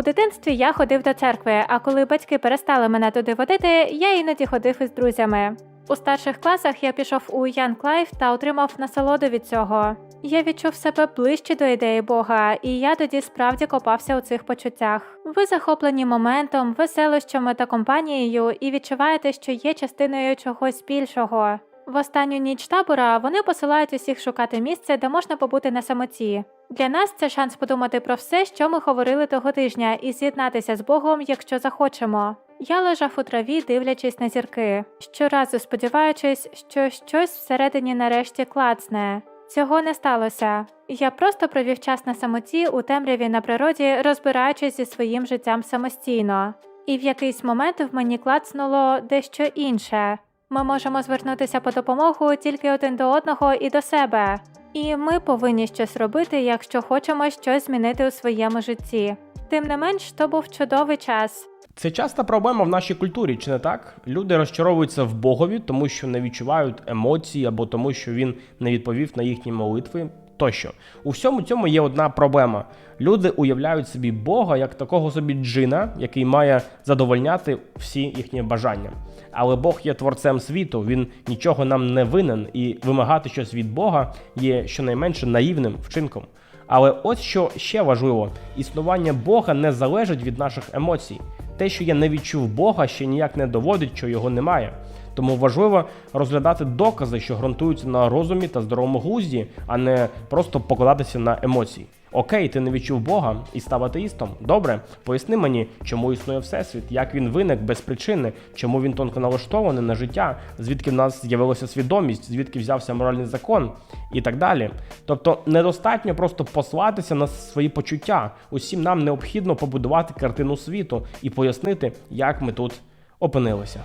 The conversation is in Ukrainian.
У дитинстві я ходив до церкви, а коли батьки перестали мене туди водити, я іноді ходив із друзями. У старших класах я пішов у Ян Клайв та отримав насолоду від цього. Я відчув себе ближче до ідеї Бога, і я тоді справді копався у цих почуттях. Ви захоплені моментом, веселощами та компанією і відчуваєте, що є частиною чогось більшого. В останню ніч табора вони посилають усіх шукати місце, де можна побути на самоті. Для нас це шанс подумати про все, що ми говорили того тижня, і з'єднатися з Богом, якщо захочемо. Я лежав у траві, дивлячись на зірки, щоразу сподіваючись, що щось всередині нарешті клацне. Цього не сталося. Я просто провів час на самоті у темряві на природі, розбираючись зі своїм життям самостійно. І в якийсь момент в мені клацнуло дещо інше. Ми можемо звернутися по допомогу тільки один до одного і до себе. І ми повинні щось робити, якщо хочемо щось змінити у своєму житті. Тим не менш, то був чудовий час. Це часта проблема в нашій культурі, чи не так? Люди розчаровуються в Богові, тому що не відчувають емоцій, або тому, що він не відповів на їхні молитви. Тощо у всьому цьому є одна проблема. Люди уявляють собі Бога як такого собі джина, який має задовольняти всі їхні бажання. Але Бог є творцем світу, він нічого нам не винен, і вимагати щось від Бога є щонайменше наївним вчинком. Але ось що ще важливо: існування Бога не залежить від наших емоцій. Те, що я не відчув Бога, ще ніяк не доводить, що його немає. Тому важливо розглядати докази, що ґрунтуються на розумі та здоровому глузді, а не просто покладатися на емоції. Окей, ти не відчув Бога і став атеїстом. Добре, поясни мені, чому існує всесвіт, як він виник без причини, чому він тонко налаштований на життя, звідки в нас з'явилася свідомість, звідки взявся моральний закон і так далі. Тобто недостатньо просто послатися на свої почуття. Усім нам необхідно побудувати картину світу і пояснити, як ми тут опинилися.